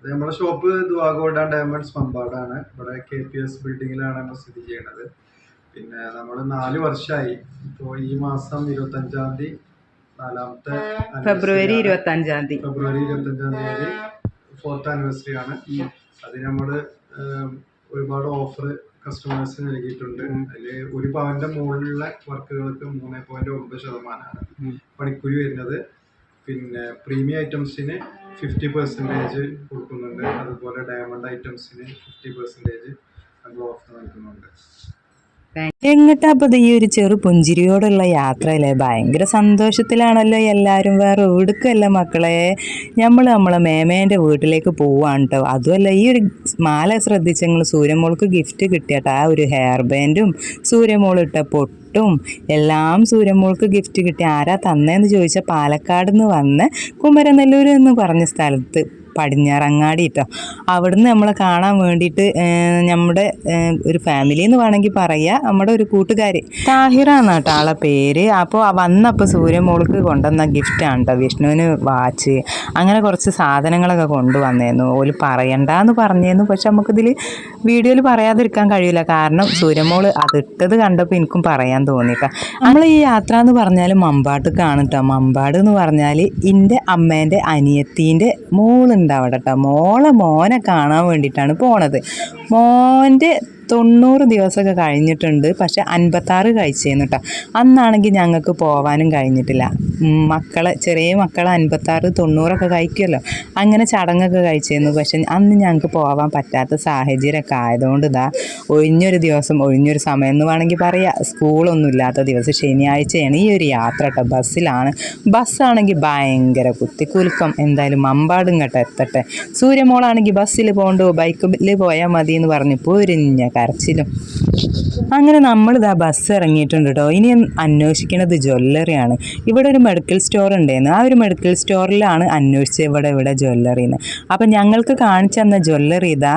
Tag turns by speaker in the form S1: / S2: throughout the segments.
S1: ഇത് നമ്മുടെ shop Dua Gold and diamonds മമ്പാടാണ് ഇവിടെ കെ പി എസ് ബിൽഡിങ്ങിലാണ് നമ്മൾ സ്ഥിതി ചെയ്യുന്നത് പിന്നെ നമ്മൾ നാല് വർഷമായി ഇപ്പോ ഈ മാസം ഇരുപത്തഞ്ചാം തീയതി നാലാമത്തെ
S2: ഫെബ്രുവരി ഇരുപത്തി അഞ്ചാം തീയതി.
S1: ഫെബ്രുവരി ഇരുപത്തഞ്ചാം തീയതി ഫോർത്ത് ആനിവേഴ്സറി ആണ്. അത് നമ്മൾ ഒരുപാട് ഓഫർ കസ്റ്റമേഴ്സിന് നൽകിയിട്ടുണ്ട്. അതിൽ ഒരു പവന്റെ മുകളിലുള്ള വർക്കുകൾക്ക് മൂന്ന് പോയിന്റ് ഒമ്പത് ശതമാനമാണ് പണിക്കൂലി വരുന്നത്. പിന്നെ പ്രീമിയം ഐറ്റംസിന് ഫിഫ്റ്റി പെർസെന്റേജ് കൊടുക്കുന്നുണ്ട്. അതുപോലെ ഡയമണ്ട് ഐറ്റംസിന് ഫിഫ്റ്റി പെർസെന്റേജ് നമ്മൾ ഓഫർ നൽകുന്നുണ്ട്.
S2: എങ്ങട്ടാ അപ്പൊ ഇത് ഈ ഒരു ചെറു പുഞ്ചിരിയോടുള്ള യാത്രയിലെ? ഭയങ്കര സന്തോഷത്തിലാണല്ലോ എല്ലാവരും വേറെ എവിടുക്കല്ല മക്കളെ. നമ്മൾ നമ്മളെ മേമേന്റെ വീട്ടിലേക്ക് പോവാണ് കേട്ടോ അതുമല്ല ഈ ഒരു മാല ശ്രദ്ധിച്ച് ഞങ്ങൾ സൂര്യമോൾക്ക് ഗിഫ്റ്റ് കിട്ടിയട്ടോ. ആ ഒരു ഹെയർ ബാൻഡും സൂര്യമോൾ ഇട്ട പൊട്ടും എല്ലാം സൂര്യമോൾക്ക് ഗിഫ്റ്റ് കിട്ടി. ആരാ തന്നേന്ന് ചോദിച്ചാൽ പാലക്കാട് നിന്ന് വന്ന് കുമരനെല്ലൂർ എന്ന് പറഞ്ഞ സ്ഥലത്ത് പടിഞ്ഞാറങ്ങാടി കേട്ടോ അവിടുന്ന് നമ്മളെ കാണാൻ വേണ്ടിയിട്ട് നമ്മുടെ ഒരു ഫാമിലി എന്ന് വേണമെങ്കിൽ പറയുക നമ്മുടെ ഒരു കൂട്ടുകാരി. താഹിറാന്ന് കേട്ടോ ആളെ പേര്. അപ്പോൾ വന്നപ്പോൾ സൂര്യമോൾക്ക് കൊണ്ടുവന്ന ഗിഫ്റ്റാണ് കേട്ടോ വിഷ്ണുവിന് വാച്ച് അങ്ങനെ കുറച്ച് സാധനങ്ങളൊക്കെ കൊണ്ടുവന്നേന്നു. ഓൽ പറയണ്ടെന്ന് പറഞ്ഞേന്നു. പക്ഷെ നമുക്കിതിൽ വീഡിയോയിൽ പറയാതിരിക്കാൻ കഴിയില്ല. കാരണം സൂര്യമോൾ അതിട്ടത് കണ്ടപ്പോൾ എനിക്കും പറയാൻ തോന്നിയിട്ടോ. നമ്മൾ ഈ യാത്ര എന്ന് പറഞ്ഞാൽ മമ്പാട്ടേക്കാണ് കേട്ടോ മമ്പാട് എന്ന് പറഞ്ഞാൽ എന്റെ അമ്മേന്റെ അനിയത്തീന്റെ മോളുണ്ട്. അവിടെ കേട്ടോ മോളെ മോനെ കാണാൻ വേണ്ടിയിട്ടാണ് പോണത്. മോന്റെ തൊണ്ണൂറ് ദിവസമൊക്കെ കഴിഞ്ഞിട്ടുണ്ട്. പക്ഷെ അൻപത്താറ് കഴിച്ചേന്നു കേട്ടോ അന്നാണെങ്കിൽ ഞങ്ങൾക്ക് പോവാനും കഴിഞ്ഞിട്ടില്ല. മക്കളെ ചെറിയ മക്കളെ അൻപത്താറ് തൊണ്ണൂറൊക്കെ കഴിക്കുമല്ലോ. അങ്ങനെ ചടങ്ങൊക്കെ കഴിച്ചിരുന്നു. പക്ഷെ അന്ന് ഞങ്ങൾക്ക് പോകാൻ പറ്റാത്ത സാഹചര്യമൊക്കെ ആയതുകൊണ്ട് ഇതാ ഒഴിഞ്ഞൊരു ദിവസം ഒഴിഞ്ഞൊരു സമയം എന്ന് വേണമെങ്കിൽ പറയാം. സ്കൂളൊന്നും ഇല്ലാത്ത ദിവസം ശനിയാഴ്ചയാണ് ഈ ഒരു യാത്ര കേട്ടോ. ബസ്സിലാണ്. ബസ്സാണെങ്കിൽ ഭയങ്കര കുത്തിക്കുലുക്കം. എന്തായാലും മമ്പാടും കേട്ടോ എത്തട്ടെ. സൂര്യമോളാണെങ്കിൽ ബസ്സിൽ പോകണ്ടോ? ബൈക്കിൽ പോയാൽ മതി എന്ന് പറഞ്ഞു പൊരിഞ്ഞ കരച്ചിലും. അങ്ങനെ നമ്മളിതാ ബസ് ഇറങ്ങിയിട്ടുണ്ട് കേട്ടോ. ഇനി അന്വേഷിക്കുന്നത് ജ്വല്ലറിയാണ്. ഇവിടെ ഒരു മെഡിക്കൽ സ്റ്റോർ ഉണ്ടായിരുന്നു ആ ഒരു മെഡിക്കൽ സ്റ്റോറിലാണ് അന്വേഷിച്ചത് ഇവിടെ ഇവിടെ ജ്വല്ലറിന്ന് അപ്പം ഞങ്ങൾക്ക് കാണിച്ചു തന്ന ജ്വല്ലറി ഇതാ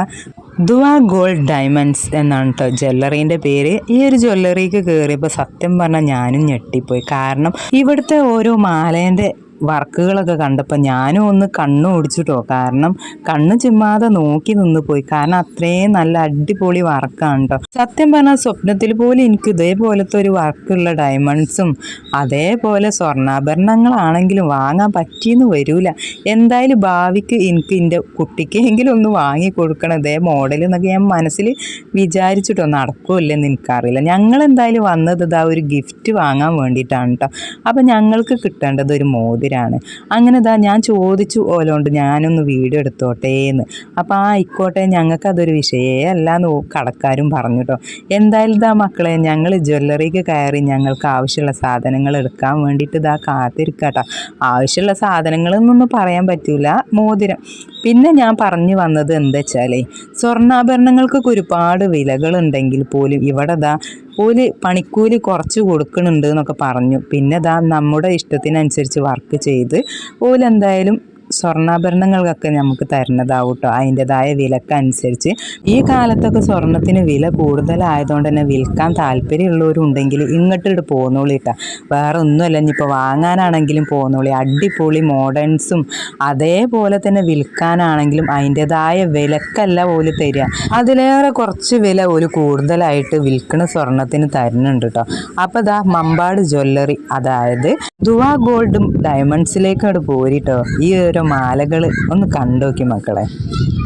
S2: ദുവ ഗോൾഡ് ഡയമണ്ട്സ് എന്നാണ് കേട്ടോ ജ്വല്ലറീന്റെ പേര്. ഈ ഒരു ജ്വല്ലറിക്ക് കയറിയപ്പോൾ സത്യം പറഞ്ഞാൽ ഞാനും ഞെട്ടിപ്പോയി. കാരണം ഇവിടുത്തെ ഓരോ മാലേന്റെ വർക്കുകളൊക്കെ കണ്ടപ്പോൾ ഞാനും ഒന്ന് കണ്ണു ഓടിച്ചിട്ടോ. കാരണം കണ്ണ് ചുമ്മാതെ നോക്കി നിന്ന് പോയി. കാരണം അത്രയും നല്ല അടിപൊളി വർക്കാണ് കേട്ടോ സത്യം പറഞ്ഞാൽ സ്വപ്നത്തിൽ പോലും എനിക്ക് ഇതേപോലത്തെ ഒരു വർക്കുള്ള ഡയമണ്ട്സും അതേപോലെ സ്വർണാഭരണങ്ങളാണെങ്കിലും വാങ്ങാൻ പറ്റിയെന്ന് വരൂല. എന്തായാലും ഭാവിക്ക് എനിക്ക് എന്റെ കുട്ടിക്കെങ്കിലും ഒന്ന് വാങ്ങി കൊടുക്കണം. ഇതേ മോഡൽ എന്നൊക്കെ ഞാൻ മനസ്സിൽ വിചാരിച്ചിട്ടോ. നടക്കുമല്ലെന്ന് എനിക്കറിയില്ല. ഞങ്ങൾ എന്തായാലും വന്നത് ഇതാ ഒരു ഗിഫ്റ്റ് വാങ്ങാൻ വേണ്ടിയിട്ടാണ് കേട്ടോ അപ്പം ഞങ്ങൾക്ക് കിട്ടേണ്ടത് ഒരു മോതിരാണ് അങ്ങനെ ഇതാ ഞാൻ ചോദിച്ചു ഓലോണ്ട് ഞാനൊന്ന് വീഡിയോ എടുത്തോട്ടെ എന്ന്. അപ്പോൾ ആ ആയിക്കോട്ടെ ഞങ്ങൾക്ക് അതൊരു വിഷയമേ അല്ല എന്ന് കടക്കാരും പറഞ്ഞു കേട്ടോ എന്തായാലും ഇതാ മക്കളെ ഞങ്ങൾ ജ്വല്ലറിക്ക് കയറി ഞങ്ങൾക്ക് ആവശ്യമുള്ള സാധനങ്ങൾ എടുക്കാൻ വേണ്ടിയിട്ട് ഇതാ കാത്തിരിക്കട്ടോ. ആവശ്യമുള്ള സാധനങ്ങൾ എന്നൊന്നും പറയാൻ പറ്റൂല മോതിരം. പിന്നെ ഞാൻ പറഞ്ഞു വന്നത് എന്താ വെച്ചാലേ സ്വർണാഭരണങ്ങൾക്കൊക്കെ ഒരുപാട് വിലകളുണ്ടെങ്കിൽ പോലും ഇവിടെ ദാ ഓൽ പണിക്കൂലി കുറച്ച് കൊടുക്കുന്നുണ്ട് എന്നൊക്കെ പറഞ്ഞു. പിന്നെ ദാ നമ്മുടെ ഇഷ്ടത്തിനനുസരിച്ച് വർക്ക് ചെയ്ത് ഓൽ എന്തായാലും സ്വർണാഭരണങ്ങൾക്കൊക്കെ നമുക്ക് തരുന്നതാവും കേട്ടോ അതിന്റെതായ വിലക്കനുസരിച്ച് ഈ കാലത്തൊക്കെ സ്വർണത്തിന് വില കൂടുതലായതുകൊണ്ട് തന്നെ വിൽക്കാൻ താല്പര്യമുള്ളവരുണ്ടെങ്കിൽ ഇങ്ങോട്ട് പോന്നോളി കേട്ടോ വേറെ ഒന്നുമല്ല ഇനിയിപ്പോൾ വാങ്ങാനാണെങ്കിലും പോന്നോളി. അടിപൊളി മോഡേൺസും അതേപോലെ തന്നെ വിൽക്കാനാണെങ്കിലും അതിന്റെതായ വിലക്കല്ല പോലും തരിക അതിലേറെ കുറച്ച് വില ഒരു കൂടുതലായിട്ട് വിൽക്കുന്ന സ്വർണത്തിന് തരുന്നുണ്ട് കേട്ടോ അപ്പോൾ ഇതാ മമ്പാട് ജ്വല്ലറി അതായത് ദുവാ ഗോൾഡും ഡയമണ്ട്സിലേക്കാണ് പോരിട്ടോ ഈ ഓരോ മാലകൾ ഒന്ന് കണ്ടോക്കി മക്കളെ.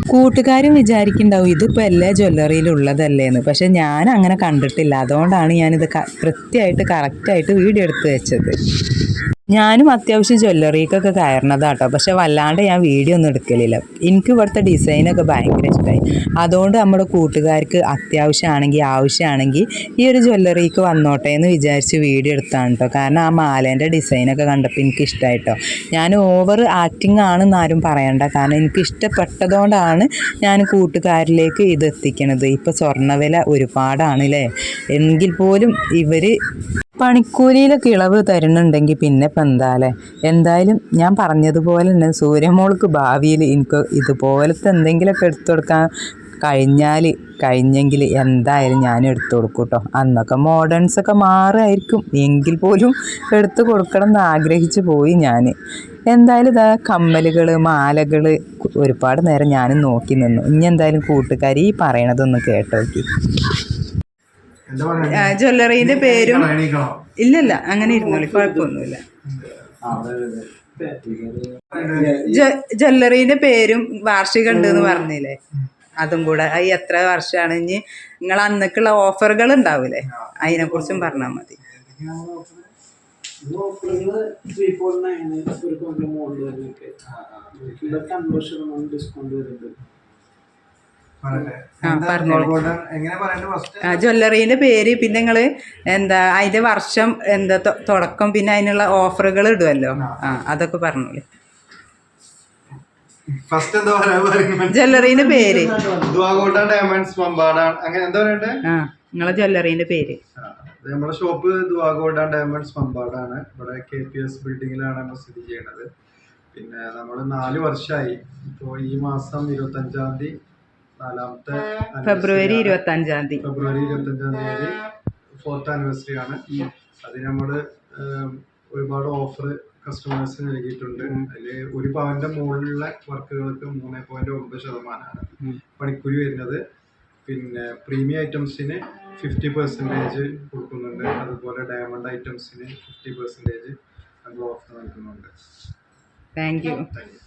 S2: കൂട്ടുകാരും വിചാരിക്കുന്നുണ്ടാവും ഇതിപ്പോൾ എല്ലാ ജ്വല്ലറിയിലും ഉള്ളതല്ലേന്ന്. പക്ഷെ ഞാൻ അങ്ങനെ കണ്ടിട്ടില്ല. അതുകൊണ്ടാണ് ഞാനിത് കൃത്യമായിട്ട് കറക്റ്റായിട്ട് വീഡിയോ എടുത്ത് വെച്ചത്. ഞാനും അത്യാവശ്യം ജ്വല്ലറിക്കൊക്കെ കയറണതാട്ടോ പക്ഷെ വല്ലാണ്ട് ഞാൻ വീഡിയോ ഒന്നും എടുക്കലില്ല. എനിക്ക് ഇവിടുത്തെ ഡിസൈനൊക്കെ ഭയങ്കര ഇഷ്ടമായി അതുകൊണ്ട് നമ്മുടെ കൂട്ടുകാർക്ക് അത്യാവശ്യമാണെങ്കിൽ ആവശ്യമാണെങ്കിൽ ഈ ഒരു ജ്വല്ലറിക്ക് വന്നോട്ടെ എന്ന് വിചാരിച്ച് വീഡിയോ എടുത്താണ് കേട്ടോ കാരണം ആ മാലേന്റെ ഡിസൈനൊക്കെ കണ്ടപ്പോൾ എനിക്ക് ഇഷ്ടമായിട്ടോ ഞാൻ ഓവർ ആക്ടിങ് ആണെന്ന് ആരും പറയണ്ട. കാരണം എനിക്ക് ഇഷ്ടപ്പെട്ടതുകൊണ്ടാണ് ഞാൻ കൂട്ടുകാരിലേക്ക് ഇത് എത്തിക്കണത്. ഇപ്പോൾ സ്വർണവില ഒരുപാടാണ് അല്ലേ എങ്കിൽ പോലും ഇവർ പണിക്കൂലിയിലൊക്കെ ഇളവ് തരുന്നുണ്ടെങ്കിൽ പിന്നെ ഇപ്പം എന്താല്ലേ എന്തായാലും ഞാൻ പറഞ്ഞതുപോലെ തന്നെ സൂര്യമോൾക്ക് ഭാവിയിൽ എനിക്ക് ഇതുപോലത്തെ എന്തെങ്കിലുമൊക്കെ എടുത്തു കൊടുക്കാൻ കഴിഞ്ഞാൽ കഴിഞ്ഞെങ്കിൽ എന്തായാലും ഞാൻ എടുത്തു കൊടുക്കും കേട്ടോ അന്നൊക്കെ മോഡേൺസൊക്കെ മാറുമായിരിക്കും എങ്കിൽ പോലും എടുത്തു കൊടുക്കണം എന്ന് ആഗ്രഹിച്ചു പോയി ഞാൻ. എന്തായാലും ഇതാ കമ്മലുകൾ മാലകൾ ഒരുപാട് നേരം ഞാനും നോക്കി നിന്നു. ഇനി എന്തായാലും കൂട്ടുകാരി ഈ പറയണതൊന്ന് കേട്ടോക്കി.
S1: പറയാ
S2: പേരും ഇല്ലല്ല അങ്ങനെ ഇരുന്നോളി കുഴപ്പമൊന്നുമില്ല ജ്വല്ലറിന്റെ പേരും വാർഷികം ഉണ്ട് എന്ന് പറഞ്ഞില്ലേ? അതും കൂടെ. ഈ എത്ര വർഷമാണ് ഇനി നിങ്ങൾ അന്നൊക്കെയുള്ള ഓഫറുകൾ ഉണ്ടാവില്ലേ? അതിനെ കുറിച്ചും പറഞ്ഞാൽ മതി.
S3: ത്രീ ഫോർ
S2: ജ്വല്ലറീന്റെ പേര് പിന്നെ നിങ്ങൾ എന്താ അതിന്റെ വർഷം എന്താ തുടക്കം പിന്നെ അതിനുള്ള ഓഫറുകൾ ഇടുമല്ലോ ആ. അതൊക്കെ പറഞ്ഞോളൂ.
S1: ഫസ്റ്റ് എന്താ പറയാ?
S2: ജ്വല്ലറീന്റെ പേര്.
S1: ഡയമണ്ട്സ് മമ്പാടാണ് അങ്ങനെ എന്താ പറയണ്ടേ?
S2: നിങ്ങളെ ജ്വല്ലറീന്റെ പേര്.
S1: നമ്മുടെ ഷോപ്പ് ദുവാ ഡയമണ്ട്സ് മമ്പാടാണ് ഇവിടെ കെ പി എസ് ബിൽഡിങ്ങിലാണ് നമ്മൾ സ്ഥിതി ചെയ്യുന്നത് പിന്നെ നമ്മൾ നാല് വർഷമായി ഇപ്പോൾ ഈ മാസം ഇരുപത്തഞ്ചാം തീയതി നാലാമത്തെ
S2: ഫെബ്രുവരി. ഇരുപത്തി അഞ്ചാം തീയതി.
S1: ഫെബ്രുവരി ഇരുപത്തി അഞ്ചാം തീയതി ഫോർത്ത് ആനിവേഴ്സറി ആണ്. അതിന് നമ്മൾ ഒരുപാട് ഓഫർ കസ്റ്റമേഴ്സിന് നൽകിയിട്ടുണ്ട്. അതിൽ ഒരു പവന്റെ മുകളിലുള്ള വർക്കുകൾക്ക് മൂന്ന് പോയിന്റ് ഒമ്പത് ശതമാനമാണ് പണിക്കൂലി വരുന്നത്. പിന്നെ പ്രീമിയം ഐറ്റംസിന് ഫിഫ്റ്റി പെർസെന്റേജ് കൊടുക്കുന്നുണ്ട്. അതുപോലെ ഡയമണ്ട് ഐറ്റംസിന് ഫിഫ്റ്റി പെർസെന്റേജ് നമ്മൾ ഓഫർ നൽകുന്നുണ്ട്.
S2: താങ്ക് യു
S1: താങ്ക് യു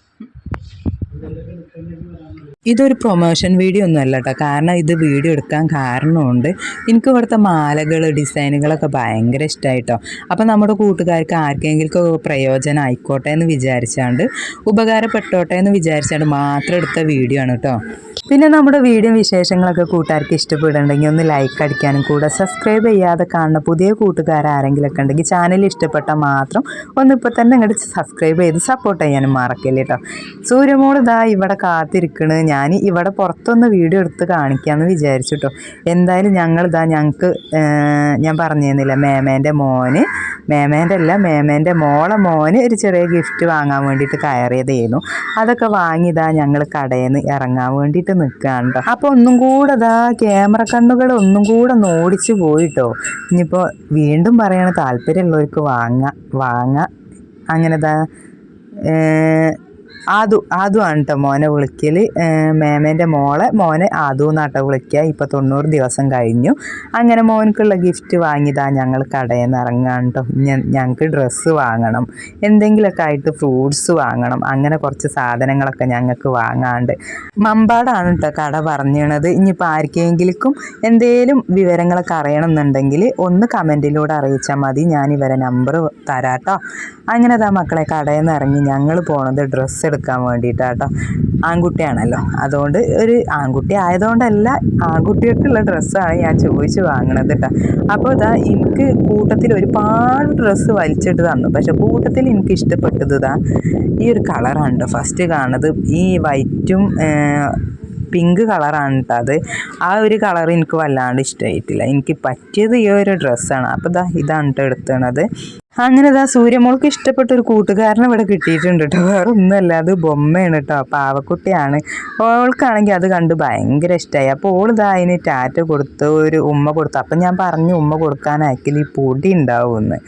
S2: ഇതൊരു പ്രൊമോഷൻ വീഡിയോ ഒന്നും അല്ല കേട്ടോ കാരണം ഇത് വീഡിയോ എടുക്കാൻ കാരണമുണ്ട്. എനിക്ക് ഇവിടുത്തെ മാലകൾ ഡിസൈനുകളൊക്കെ ഭയങ്കര ഇഷ്ടമായിട്ടോ അപ്പം നമ്മുടെ കൂട്ടുകാർക്ക് ആർക്കെങ്കിലും പ്രയോജനം ആയിക്കോട്ടെ എന്ന് വിചാരിച്ചാണ്ട് ഉപകാരപ്പെട്ടോട്ടെ എന്ന് വിചാരിച്ചാണ്ട് മാത്രം എടുത്ത വീഡിയോ ആണ് കേട്ടോ പിന്നെ നമ്മുടെ വീഡിയോ വിശേഷങ്ങളൊക്കെ കൂട്ടുകാർക്ക് ഇഷ്ടപ്പെടുന്നുണ്ടെങ്കിൽ ഒന്ന് ലൈക്ക് അടിക്കാനും കൂടെ സബ്സ്ക്രൈബ് ചെയ്യാതെ കാണുന്ന പുതിയ കൂട്ടുകാർ ആരെങ്കിലുമൊക്കെ ഉണ്ടെങ്കിൽ ചാനൽ ഇഷ്ടപ്പെട്ടാൽ മാത്രം ഒന്ന് ഇപ്പോൾ തന്നെ ഇങ്ങോട്ട് സബ്സ്ക്രൈബ് ചെയ്ത് സപ്പോർട്ട് ചെയ്യാനും മറക്കല്ലേ കേട്ടോ സൂര്യമോൾ ഇതാ ഇവിടെ കാത്തിരിക്കണ്. ഞാൻ ഇവിടെ പുറത്തൊന്ന് വീഡിയോ എടുത്ത് കാണിക്കാമെന്ന് വിചാരിച്ചു കേട്ടോ എന്തായാലും ഞങ്ങളിതാ ഞങ്ങൾക്ക് ഞാൻ പറഞ്ഞിരുന്നില്ല മേമേന്റെ മോന് മേമേന്റെ അല്ല മേമേന്റെ മോളെ മോന് ഒരു ചെറിയ ഗിഫ്റ്റ് വാങ്ങാൻ വേണ്ടിയിട്ട് കയറിയതായിരുന്നു അതൊക്കെ വാങ്ങിയതാ ഞങ്ങൾ കടയിൽ നിന്ന് ഇറങ്ങാൻ വേണ്ടിയിട്ട് നിൽക്കുകയാണ് കേട്ടോ അപ്പോൾ ഒന്നും കൂടെ ഇതാ ക്യാമറ കണ്ണുകൾ ഒന്നും കൂടെ ഒന്ന് ഓടിച്ചു പോയിട്ടോ. ഇനിയിപ്പോൾ വീണ്ടും പറയണ താല്പര്യമുള്ളവർക്ക് വാങ്ങാം വാങ്ങാം. അങ്ങനെ ഇതാ ആദു ആദു ആണ് കേട്ടോ മോനെ വിളിക്കൽ മേമേന്റെ മോളെ മോനെ ആദു എന്നാട്ടോ വിളിക്കുക ഇപ്പോൾ തൊണ്ണൂറ് ദിവസം കഴിഞ്ഞു. അങ്ങനെ മോനക്കുള്ള ഗിഫ്റ്റ് വാങ്ങിയതാ ഞങ്ങൾ കടയിൽ നിന്ന് ഇറങ്ങാൻ കേട്ടോ ഞങ്ങൾക്ക് ഡ്രസ്സ് വാങ്ങണം. എന്തെങ്കിലുമൊക്കെ ആയിട്ട് ഫ്രൂട്ട്സ് വാങ്ങണം. അങ്ങനെ കുറച്ച് സാധനങ്ങളൊക്കെ ഞങ്ങൾക്ക് വാങ്ങാണ്ട്. മമ്പാടാണ് കേട്ടോ കട പറഞ്ഞത് ഇനിയിപ്പോൾ ആർക്കെങ്കിലും എന്തേലും വിവരങ്ങളൊക്കെ അറിയണമെന്നുണ്ടെങ്കിൽ ഒന്ന് കമന്റിലൂടെ അറിയിച്ചാൽ മതി. ഞാൻ ഇവരെ നമ്പർ തരാട്ടോ. അങ്ങനെ താ മക്കളെ കടയിൽ നിന്ന് ഇറങ്ങി ഞങ്ങൾ പോണത് ഡ്രസ്സ് എടുക്കാൻ വേണ്ടിയിട്ടാട്ടോ. ആൺകുട്ടിയാണല്ലോ. അതുകൊണ്ട് ഒരു ആൺകുട്ടി ആയതുകൊണ്ടല്ല ആൺകുട്ടികൾക്കുള്ള ഡ്രസ്സാണ് ഞാൻ ചോദിച്ച് വാങ്ങണത് കേട്ടോ അപ്പോൾ ഇതാ എനിക്ക് കൂട്ടത്തിൽ ഒരുപാട് ഡ്രസ്സ് വലിച്ചിട്ട് തന്നു. പക്ഷെ കൂട്ടത്തിൽ എനിക്ക് ഇഷ്ടപ്പെട്ടത് ഇതാ ഈ ഒരു കളറാണ് ഫസ്റ്റ് കാണുന്നത് ഈ വൈറ്റും പിങ്ക് കളറാണ് കേട്ടോ അത്. ആ ഒരു കളർ എനിക്ക് വല്ലാണ്ട് ഇഷ്ടമായിട്ടില്ല എനിക്ക് പറ്റിയത് ഈ ഒരു ഡ്രസ്സാണ്. അപ്പോൾ ഇതാ ഇതാണ് കേട്ടോ എടുത്തത് അങ്ങനെ അതാ സൂര്യമോൾക്ക് ഇഷ്ടപ്പെട്ട ഒരു കൂട്ടുകാരനെ ഇവിടെ കിട്ടിയിട്ടുണ്ട് കേട്ടോ വേറെ ഒന്നുമല്ല അത് ബൊമ്മയാണ് കേട്ടോ പാവക്കുട്ടിയാണ്. ഓൾക്കാണെങ്കിൽ അത് കണ്ട് ഭയങ്കര ഇഷ്ടമായി അപ്പോൾ ഓൾ ഇതാ അതിന് ടാറ്റ കൊടുത്ത് ഒരു ഉമ്മ കൊടുത്തു. അപ്പം ഞാൻ പറഞ്ഞു ഉമ്മ കൊടുക്കാൻ അയക്കൽ ഈ പൊടി ഉണ്ടാവുമെന്ന്.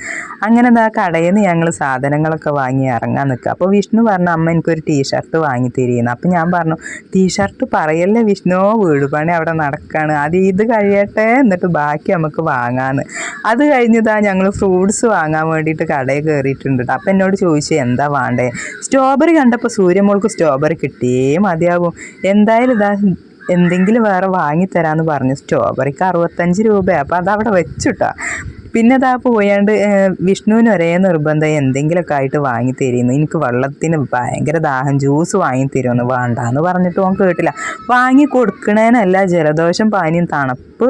S2: അങ്ങനെ ഇതാ കടയിൽ നിന്ന് ഞങ്ങൾ സാധനങ്ങളൊക്കെ വാങ്ങി ഇറങ്ങാൻ നിൽക്കുക. അപ്പോൾ വിഷ്ണു പറഞ്ഞു അമ്മ എനിക്കൊരു ടീഷർട്ട് വാങ്ങി തരീന്ന്. അപ്പം ഞാൻ പറഞ്ഞു ടീഷർട്ട് പറയല്ലേ വിഷ്ണു വീട് പണി അവിടെ നടക്കുകയാണ് അത് ഇത് കഴിയട്ടെ എന്നിട്ട് ബാക്കി നമുക്ക് വാങ്ങാമെന്ന് അത് കഴിഞ്ഞതാ ഞങ്ങൾ ഫ്രൂട്ട്സ് വാങ്ങാൻ വേണ്ടിയിട്ട് കടയിൽ കയറിയിട്ടുണ്ട് ട്ടോ. അപ്പം എന്നോട് ചോദിച്ചു എന്താ വേണ്ടേ? സ്ട്രോബെറി കണ്ടപ്പോൾ സൂര്യമോൾക്ക് സ്ട്രോബെറി കിട്ടിയേ മതിയാകും എന്തായാലും ഇതാ എന്തെങ്കിലും വേറെ വാങ്ങിത്തരാമെന്ന് പറഞ്ഞു. സ്ട്രോബെറിക്ക് അറുപത്തഞ്ച് രൂപയാണ് അപ്പോൾ അതവിടെ വെച്ചുട്ടാ പിന്നെ ഇതാ പോയാണ്ട് വിഷ്ണുവിന് ഒരേ നിർബന്ധം എന്തെങ്കിലുമൊക്കെ ആയിട്ട് വാങ്ങി തരുന്നു എനിക്ക് വെള്ളത്തിന് ഭയങ്കര ദാഹം ജ്യൂസ് വാങ്ങി തരുമെന്ന് വേണ്ടാന്ന് പറഞ്ഞിട്ട് ഓൻ കേട്ടില്ല. വാങ്ങി കൊടുക്കണേനല്ല ജലദോഷം പാനിയും തണുപ്പ്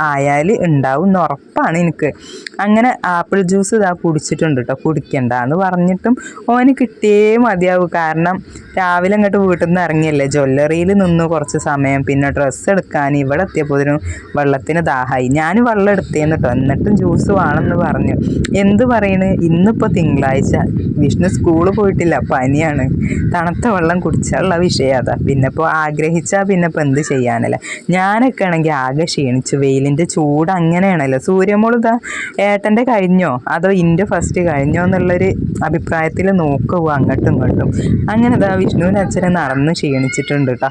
S2: ആയാൽ ഉണ്ടാവും എന്ന് ഉറപ്പാണ് എനിക്ക്. അങ്ങനെ ആപ്പിൾ ജ്യൂസ് ഇതാ കുടിച്ചിട്ടുണ്ട് കേട്ടോ കുടിക്കണ്ട എന്ന് പറഞ്ഞിട്ടും ഓന് കിട്ടിയേ മതിയാവും. കാരണം രാവിലെ അങ്ങോട്ട് വീട്ടിൽ നിന്ന് ഇറങ്ങിയല്ലേ ജ്വല്ലറിയിൽ നിന്ന് കുറച്ച് സമയം പിന്നെ ഡ്രസ്സ് എടുക്കാൻ ഇവിടെ എത്തിയപ്പോഴതിനും വെള്ളത്തിന് ദാഹമായി ഞാൻ വെള്ളം എടുത്തേന്ന് കേട്ടോ എന്നിട്ടും ജ്യൂസ് വേണമെന്ന് പറഞ്ഞു. എന്ത് പറയണ്? ഇന്നിപ്പോൾ തിങ്കളാഴ്ച. വിഷ്ണു സ്കൂളിൽ പോയിട്ടില്ല പനിയാണ്. തണുത്ത വെള്ളം കുടിച്ചാലുള്ള വിഷയം അതാ. പിന്നെ ഇപ്പോൾ ആഗ്രഹിച്ചാൽ പിന്നെ ഇപ്പോൾ എന്ത് ചെയ്യാനല്ല? ഞാനൊക്കെ ആണെങ്കിൽ ആകെ ക്ഷീണിച്ചു വെയിലിന്റെ ചൂട് അങ്ങനെയാണല്ലോ. സൂര്യമോൾ ഏട്ടന്റെ കഴിഞ്ഞോ? അതോ ഇന്റെ ഫസ്റ്റ് കഴിഞ്ഞോ എന്നുള്ളൊരു അഭിപ്രായത്തിൽ നോക്കുക അങ്ങോട്ടും ഇങ്ങോട്ടും. അങ്ങനെ ഇതാ വിഷ്ണുവിന് അച്ഛനെ നടന്ന് ക്ഷീണിച്ചിട്ടുണ്ട് കേട്ടോ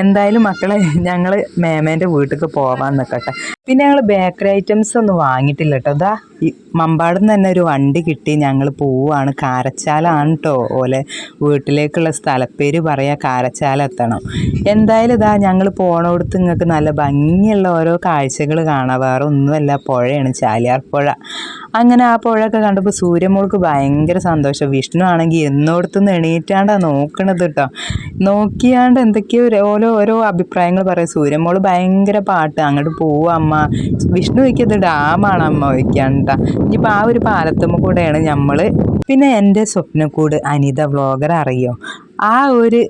S2: എന്തായാലും മക്കളെ ഞങ്ങൾ മേമേന്റെ വീട്ടിലേക്ക് പോവാൻ നിൽക്കട്ടെ പിന്നെ ഞങ്ങൾ ബേക്കറി ഐറ്റംസ് ഒന്നും വാങ്ങിയിട്ടില്ല കേട്ടോ അതാ ഈ മമ്പാടുന്ന് തന്നെ ഒരു വണ്ടി കിട്ടി. ഞങ്ങൾ പോവുകയാണ് കാരച്ചാലാണ് കേട്ടോ ഓലെ വീട്ടിലേക്കുള്ള സ്ഥലപ്പേര് പറയാ കാരച്ചാല എത്തണം. എന്തായാലും ഇതാ ഞങ്ങൾ പോണോടത്ത് നിങ്ങൾക്ക് നല്ല ഭംഗിയുള്ള ഓരോ കാഴ്ചകൾ കാണാം. വേറെ ഒന്നുമല്ല പുഴയാണ് ചാലിയാർ പുഴ. അങ്ങനെ ആ പുഴയൊക്കെ കണ്ടപ്പോൾ സൂര്യമോൾക്ക് ഭയങ്കര സന്തോഷം. വിഷ്ണു ആണെങ്കിൽ എന്നോടത്തുനിന്ന് എണീറ്റാണ്ടാണ് നോക്കണത് കേട്ടോ നോക്കിയാണ്ട് എന്തൊക്കെയോ ഓരോ ഓരോ അഭിപ്രായങ്ങൾ പറയും. സൂര്യമോൾ ഭയങ്കര പാട്ട്. അങ്ങോട്ട് പോവുക അമ്മ വിഷ്ണു വയ്ക്കത് ഡാമാണ് അമ്മ വയ്ക്കാണ്ട ഇനിയിപ്പോൾ ആ ഒരു പാലത്തുമ്മ കൂടെയാണ് നമ്മൾ പിന്നെ എന്റെ സ്വപ്നക്കൂട് അനിത വ്ളോഗർ അറിയോ? ആ ഒരു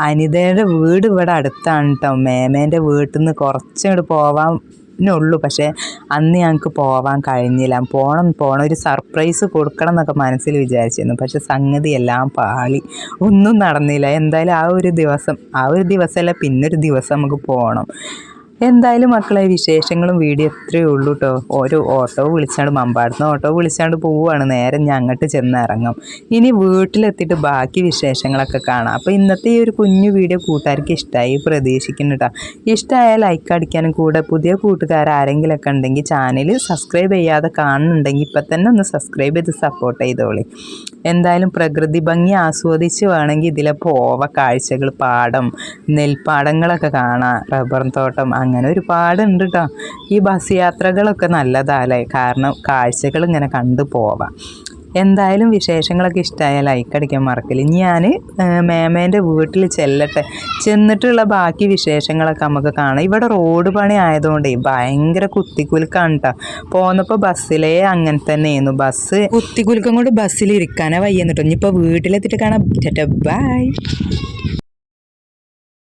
S2: അനിതയുടെ വീട് ഇവിടെ അടുത്താണ് കേട്ടോ മേമേന്റെ വീട്ടിൽ നിന്ന് കുറച്ചങ്ങോട്ട് പോവാൻ ഉള്ളൂ പക്ഷേ അന്ന് ഞങ്ങൾക്ക് പോവാൻ കഴിഞ്ഞില്ല. പോണം പോണം. ഒരു സർപ്രൈസ് കൊടുക്കണം എന്നൊക്കെ മനസ്സിൽ വിചാരിച്ചിരുന്നു. പക്ഷെ സംഗതി എല്ലാം പാളി. ഒന്നും നടന്നില്ല. എന്തായാലും ആ ഒരു ദിവസം ആ ഒരു ദിവസമല്ല പിന്നൊരു ദിവസം നമുക്ക് പോകണം എന്തായാലും മക്കളെ വിശേഷങ്ങളും വീഡിയോ എത്രയേ ഉള്ളൂ കേട്ടോ ഒരു ഓട്ടോ വിളിച്ചാണ്ട് മമ്പാടുന്ന. ഓട്ടോ വിളിച്ചാണ്ട് പോവുകയാണ് നേരെ ഞാൻ അങ്ങോട്ട് ചെന്ന് ഇറങ്ങും ഇനി വീട്ടിലെത്തിയിട്ട് ബാക്കി വിശേഷങ്ങളൊക്കെ കാണാം. അപ്പോൾ ഇന്നത്തെ ഈ ഒരു കുഞ്ഞു വീഡിയോ കൂട്ടുകാർക്ക് ഇഷ്ടമായി പ്രതീക്ഷിക്കുന്നു കേട്ടോ ഇഷ്ടമായ ലൈക്ക് അടിക്കാനും കൂടെ. പുതിയ കൂട്ടുകാർ ആരെങ്കിലുമൊക്കെ ഉണ്ടെങ്കിൽ ചാനൽ സബ്സ്ക്രൈബ് ചെയ്യാതെ കാണുന്നുണ്ടെങ്കിൽ ഇപ്പം തന്നെ ഒന്ന് സബ്സ്ക്രൈബ് ചെയ്ത് സപ്പോർട്ട് ചെയ്തോളി. എന്തായാലും പ്രകൃതി ഭംഗി ആസ്വദിച്ച് വേണമെങ്കിൽ ഇതിലെ പോവ കാഴ്ചകൾ പാടം നെൽപ്പാടങ്ങളൊക്കെ കാണാം. റബ്ബർ തോട്ടം അങ്ങനെ ഒരുപാട് ഉണ്ട് കേട്ടോ ഈ ബസ് യാത്രകളൊക്കെ നല്ലതാല്ലേ? കാരണം കാഴ്ചകൾ ഇങ്ങനെ കണ്ടു പോവാം. എന്തായാലും വിശേഷങ്ങളൊക്കെ ഇഷ്ടമായാൽ ലൈക്ക് അടിക്കാൻ മറക്കില്ല ഞാൻ മേമേന്റെ വീട്ടിൽ ചെല്ലട്ടെ. ചെന്നിട്ടുള്ള ബാക്കി വിശേഷങ്ങളൊക്കെ നമുക്ക് കാണാം. ഇവിടെ റോഡ് പണി ആയതുകൊണ്ടേ ഭയങ്കര കുത്തിക്കുലുക്കാണ് കേട്ടോ പോന്നപ്പോൾ ബസ്സിലേ അങ്ങനെ തന്നെയായിരുന്നു. ബസ് കുത്തിക്കുലുക്കം കൊണ്ട് ബസ്സിൽ ഇരിക്കാനാ വയ്യെന്നിട്ടോ ഇനിയിപ്പോൾ വീട്ടിലെത്തിയിട്ട് കാണാം. ബൈ